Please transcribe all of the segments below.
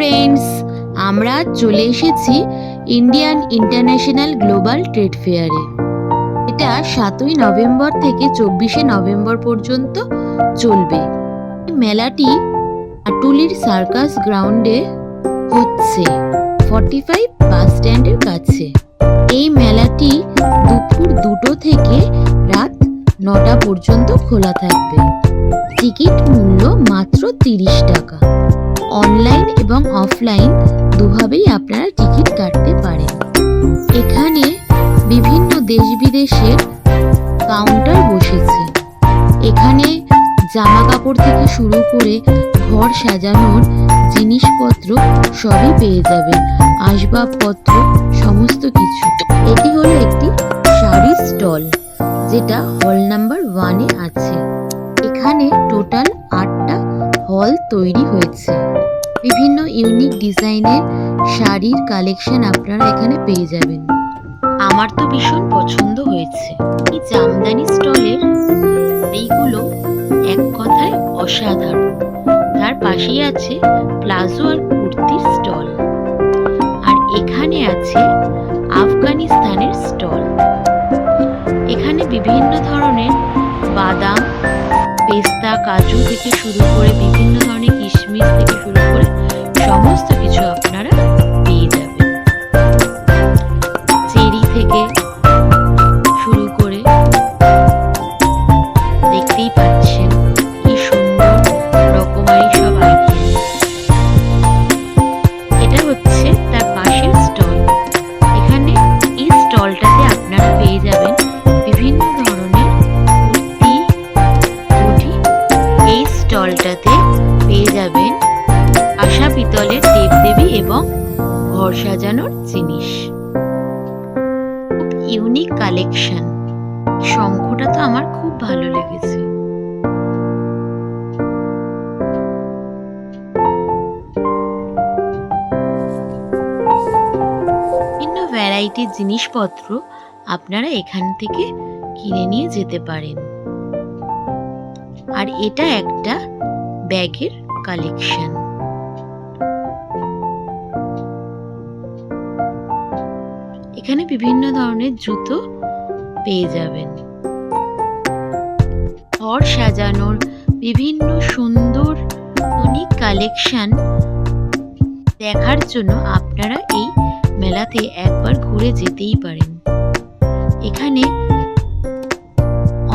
Friends আমরা চলে এসেছি ইন্ডিয়ান ইন্টারন্যাশনাল গ্লোবাল ট্রেড ফেয়ারে এটা সাতই নভেম্বর থেকে চব্বিশে নভেম্বর পর্যন্ত চলবে। মেলাটি আটুলির সার্কাস গ্রাউন্ডে হচ্ছে ফর্টি ফাইভ বাস স্ট্যান্ডের কাছে। এই মেলাটি দুপুর দুটো থেকে রাত নটা পর্যন্ত খোলা থাকবে। টিকিট মূল্য মাত্র তিরিশ টাকা। অনলাইন এবং অফলাইন দুভাবেই আপনারা টিকিট কাটতে পারেন। এখানে বিভিন্ন দেশ বিদেশের কাউন্টার বসেছে। এখানে জামা কাপড় থেকে শুরু করে ঘর সাজানোর জিনিসপত্র সবই পেয়ে যাবেন। আসবাবপত্র, সমস্ত কিছু। এটি হলো একটি শাড়ি স্টল, যেটা হল নাম্বার ওয়ানে আছে। এখানে টোটাল আটটা হল তৈরি হয়েছে। বিভিন্ন ইউনিক ডিজাইনের শাড়ির কালেকশন আপনারা এখানে পেয়ে যাবেন। আমার তো ভীষণ পছন্দ হয়েছে। এই জামদানি স্টলের এইগুলো এক কথায় অসাধারণ। তার পাশেই আছে প্লাজো আর কুর্তির স্টল। আর এখানে আছে আফগানিস্তানের স্টল। এখানে বিভিন্ন ধরনের বাদাম পেস্তা কাজু থেকে শুরু করে বিভিন্ন ধরনের কিশমিশ থেকে শুরু করে সমস্ত কিছু পিতলের দেবদেবী এবং ঘর সাজানোর জিনিস। Unique collection. শঙ্খটা তো আমার খুব ভালো লেগেছে। বিভিন্ন ভ্যারাইটির জিনিসপত্র আপনারা এখান থেকে কিনে নিয়ে যেতে পারেন। আর এটা একটা ব্যাগের কালেকশন। এখানে বিভিন্ন ধরনের জুতো পেয়ে যাবেন। ঘর সাজানোর বিভিন্ন সুন্দর ইউনিক কালেকশন দেখার জন্য আপনারা এই মেলাতে একবার ঘুরে যেতেই পারেন। এখানে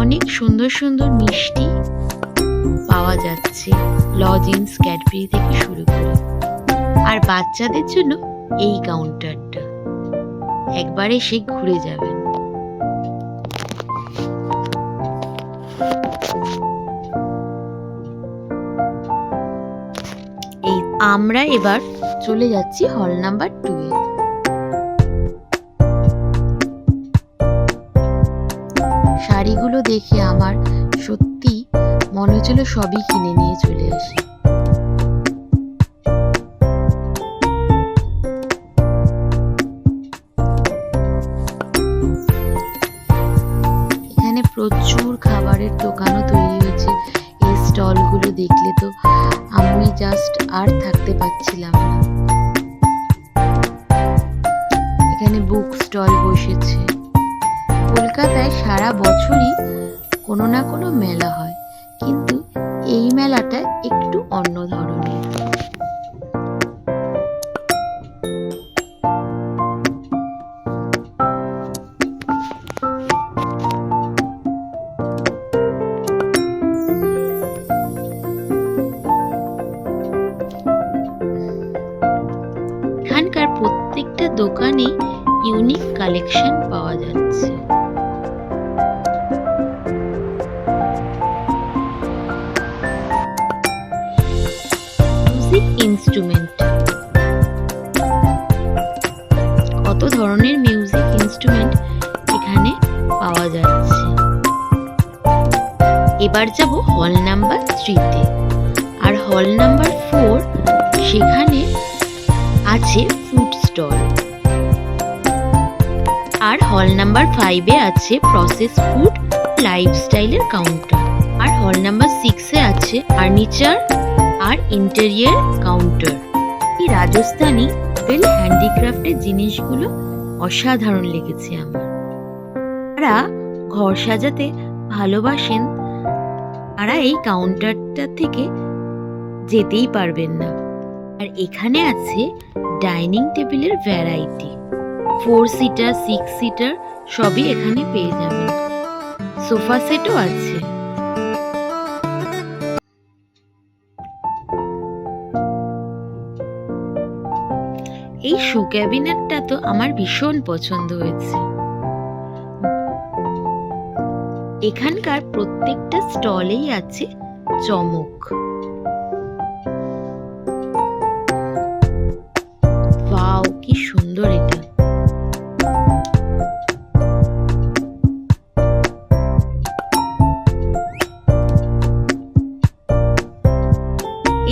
অনেক সুন্দর সুন্দর মিষ্টি পাওয়া যাচ্ছে লজিন্স ক্যাডবেরি থেকে শুরু করে। আর বাচ্চাদের জন্য এই কাউন্টারটা একবার এসে ঘুরে যাবেন এই আমরা এবার চলে যাচ্ছি হল নাম্বার টু এ। শাড়িগুলো দেখে আমার সত্যি মনে হচ্ছিল সবই কিনে নিয়ে চলে আসি। প্রচুর খাবারের দোকানও তৈরি হয়েছে। এই স্টলগুলো দেখলে তো আমি জাস্ট আর থাকতে পারছিলাম না। এখানে বুক স্টল বসেছে। কলকাতায় সারা বছরই কোনো না কোনো মেলা হয়। কিন্তু এই মেলাটা একটু অন্য ধরনের। এবার যাব হল নাম্বার থ্রিতে আর হল নাম্বার ফোর সেখানে আছে ফুড স্টল আর হল নাম্বার ফাইভে আছে প্রসেস ফুড লাইফস্টাইলের কাউন্টার আর হল নাম্বার সিক্সে আছে ফার্নিচার আর ইন্টেরিয়ার কাউন্টার এই রাজস্থানী বেল হ্যান্ডিক্রাফটের জিনিসগুলো অসাধারণ লেগেছে আমার। যারা ঘর সাজাতে ভালোবাসেন তারা এই কাউন্টারটা থেকে যেতেই পারবেন না। আর এখানে আছে ডাইনিং টেবিলের variety four seater six seater সবই এখানে পেয়ে যাবেন। সোফা সেটও আছে। এই শো ক্যাবিনেটটা তো আমার ভীষণ পছন্দ হয়েছে। এখানকার প্রত্যেকটা স্টলেই আছে চমক। ওয়াও, কি সুন্দর এটা।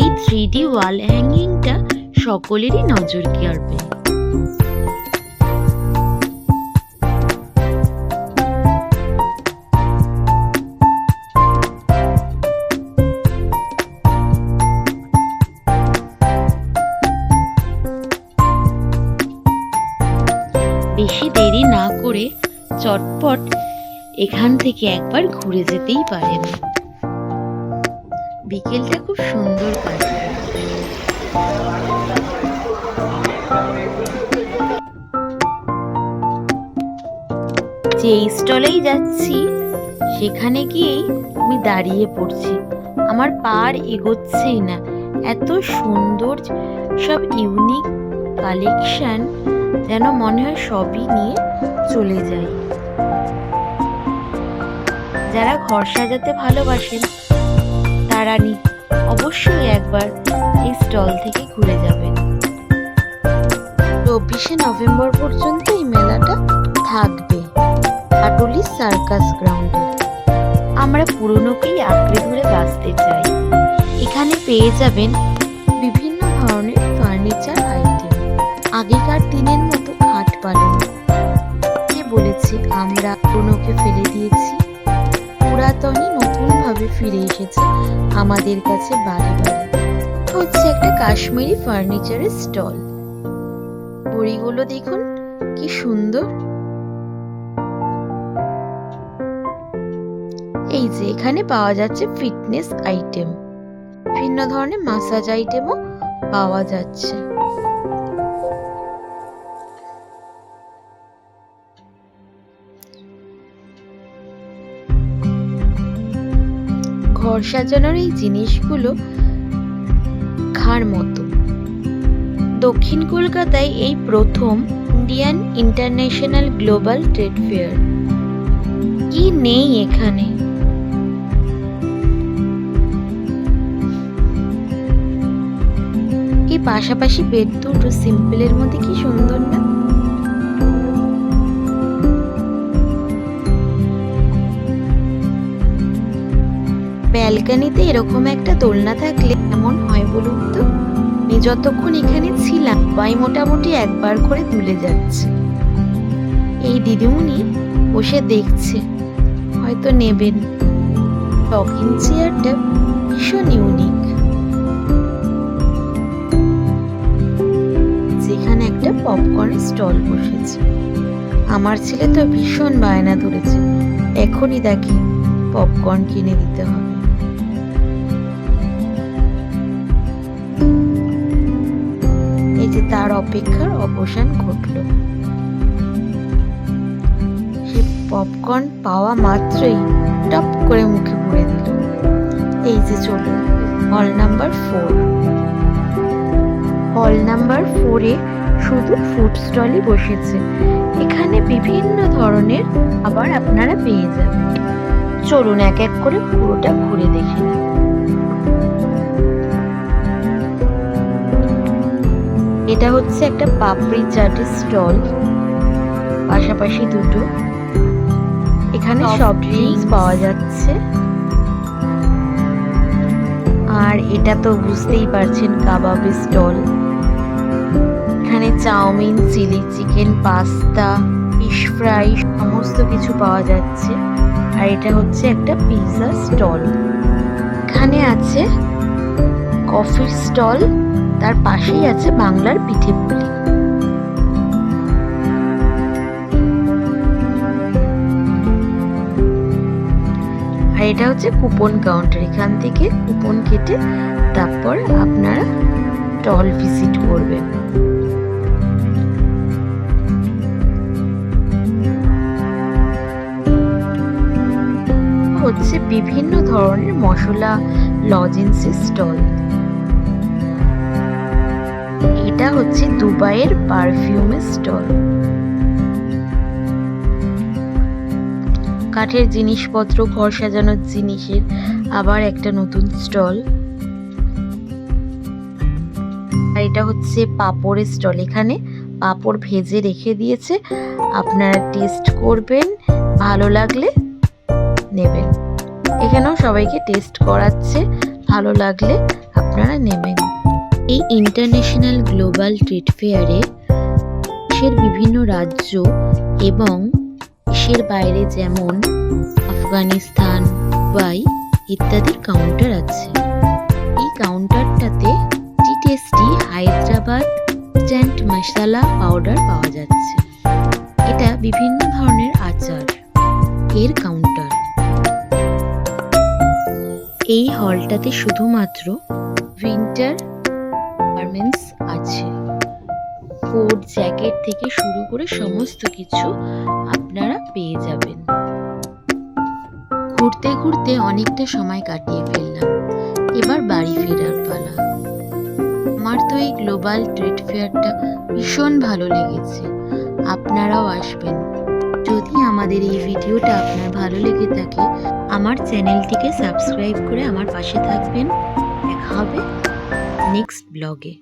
এই থ্রি ডি ওয়াল হ্যাঙ্গিংটা সকলেরই নজর কাড়বে চটপট। এখান থেকে একবার ঘুরে যেতেই পারেন। বিকেলটা খুব সুন্দর কাটে। যে স্টলেই যাচ্ছি, সেখানে গিয়েই আমি দাঁড়িয়ে পড়ছি। আমার পার এগোচ্ছেই না। এত সুন্দর সব ইউনিক কালেকশন যেন মনে হয় সবই নিয়ে চলে যাই। যারা ঘর সাজাতে ভালোবাসেন তারা নি অবশ্যই একবার এই স্টল থেকে ঘুরে যাবেন। চব্বিশে নভেম্বর পর্যন্ত এই মেলাটা থাকবে। আটলি সার্কাস গ্রাউন্ডে। আমরা পুরনোকেই আঁকড়ে ধরে বাঁচতে চাই। এখানে পেয়ে যাবেন বিভিন্ন ধরনের ফার্নিচার আইটেম। আগেকার দিনের মতো খাট পালন বলেছে আমরা পুরনোকে ফেলে দিয়েছি। পুরাতনই নতুনভাবে ফিরে এসেছে আমাদের কাছে বাড়ি বাড়ি। হচ্ছে একটা কাশ্মীরি ফার্নিচারের স্টল। ঘড়িগুলো দেখুন, কি সুন্দর। এই যে, এখানে পাওয়া যাচ্ছে ফিটনেস আইটেম। বিভিন্ন ধরনের মাসাজ আইটেমও পাওয়া যাচ্ছে। ঘর সাজানোর এই জিনিসগুলো খার মতো। দক্ষিণ কলকাতায় এই প্রথম Indian international global trade fair. কি নেই এখানে? এই পাশাপাশি বেড দুটো সিম্পলের মধ্যে কি সুন্দর না? ব্যালকানিতে এরকম একটা দোলনা থাকলে কেমন হয় বলুন তো? আমি যতক্ষণ এখানে ছিলাম বাই মোটামুটি একবার করে তুলে যাচ্ছে। এই দিদিমণি বসে দেখছে, হয়তো নেবেন। টকিং চেয়ারটা ভীষণ ইউনিক যেখানে একটা পপকর্ন স্টল বসেছে। আমার ছেলে তো ভীষণ বায়না ধরেছে। এখনই দেখি পপকর্ন কিনে দিতে হবে। তার অপেক্ষার অবসান ঘটল। সে পপকর্ন পাওয়া মাত্রই টপ করে মুখে পুড়ে দিল। এই যে চলুন হল নাম্বার ফোর হল নাম্বার ফোরে শুধু ফুড স্টলই বসেছে। এখানে বিভিন্ন ধরনের আবার আপনারা পেয়ে যাবেন। চলুন এক এক করে পুরোটা ঘুরে দেখে নিই। এটা হচ্ছে একটা পাপড়ি চাটের স্টল। পাশাপাশি দুটো। এখানে সব ড্রিঙ্কস পাওয়া যাচ্ছে। আর এটা তো বুঝতেই পারছেন কাবাবের স্টল। এখানে chow mein chilli chicken pasta fish fry সমস্ত কিছু পাওয়া যাচ্ছে। আর এটা হচ্ছে একটা পিৎজা স্টল। এখানে আছে কফির স্টল। তার পাশেই আছে বাংলার পিঠে পুলি। আর এটা হচ্ছে কুপন কাউন্টার এখান থেকে কুপন কেটে তারপর আপনারা স্টল ভিজিট করবেন। হচ্ছে বিভিন্ন ধরনের মশলা লজেন্সের স্টল এটা হচ্ছে দুবাইয়ের পারফিউমের স্টল। কাঠের জিনিসপত্র, ঘর সাজানোর জিনিসের আবার একটা নতুন স্টল। আর এটা হচ্ছে পাপড়ের স্টল। এখানে পাপড় ভেজে রেখে দিয়েছে। আপনারা টেস্ট করবেন, ভালো লাগলে নেবেন। এখানেও সবাইকে টেস্ট করাচ্ছে, ভালো লাগলে আপনারা নেবেন। এই ইন্টারন্যাশনাল গ্লোবাল ট্রেড ফেয়ারে দেশের বিভিন্ন রাজ্য এবং দেশের বাইরে যেমন আফগানিস্তান, দুবাই ইত্যাদির কাউন্টার আছে। এই কাউন্টারটাতে টি tasty Hyderabad instant masala powder পাওয়া যাচ্ছে। এটা বিভিন্ন ধরনের আচার এর কাউন্টার এই হলটাতে শুধুমাত্র উইন্টার গার্মেন্টস আছে। কোট জ্যাকেট থেকে শুরু করে সমস্ত কিছু আপনারা পেয়ে যাবেন। ঘুরতে ঘুরতে অনেকটা সময় কাটিয়ে ফেললাম। এবার বাড়ি ফেরার পালা। আমার তো এই গ্লোবাল ট্রেড ফেয়ারটা ভীষণ ভালো লেগেছে। আপনারাও আসবেন। যদি আমাদের এই ভিডিওটা আপনার ভালো লেগে থাকে, আমার চ্যানেলটিকে সাবস্ক্রাইব করে আমার পাশে থাকবেন। দেখা হবে। নেক্সট ব্লগে।